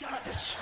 I.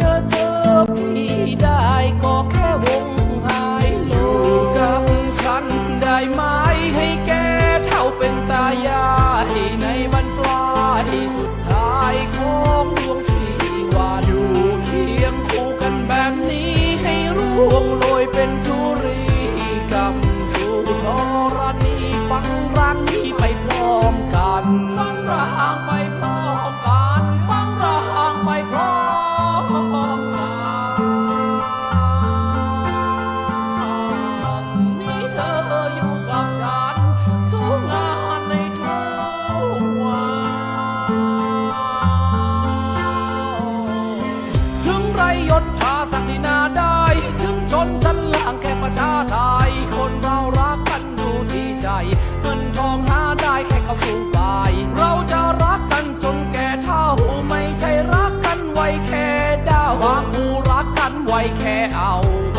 저 좁히다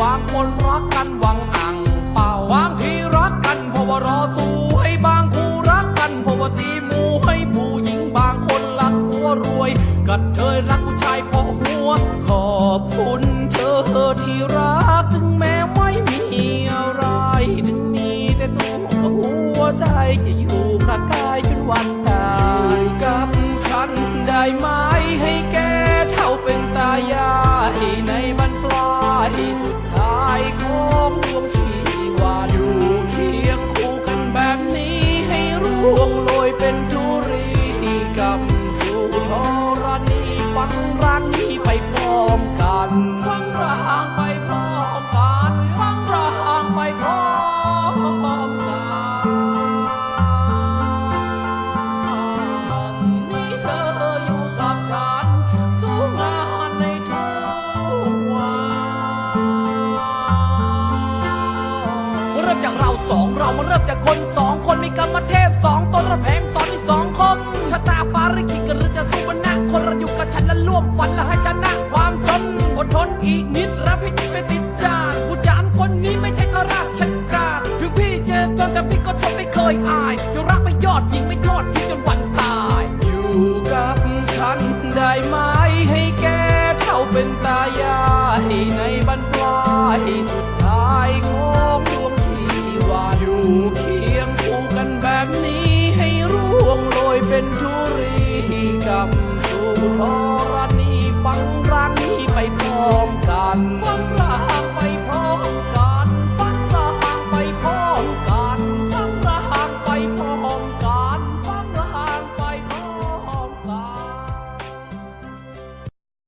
วางคนรักกันหวังอ่างเป่าวาง ริ่มจากเราสองเรามาเริ่มจากคนสองคนมีกรรมเทพสองตนระแพงสอนที่สองคมชะตาฟ้าริขิตกันหรือจะสู้บนหน้าคนเราอยู่กับฉันและร่วมฝันและให้ชนะความจนอดทนอีกนิดรับพิจิตไปติดจานผู้จามคนนี้ไม่ใช่ข้าราชการถึงพี่เจอจนแต่พี่ก็ทนไม่เคยอายจะรักไม่ยอดยิงไม่ยอดทิ้งจนวันตาย อยู่กับฉันได้ไหมให้แกเท่าเป็นตายายในบรรปลายสุดท้ายขอ อยู่เคียงคู่กันแบบนี้ให้ร่วงโรยเป็นธุรีกับสู่ทรณีฟังรังนี้ไปพร้อมกัน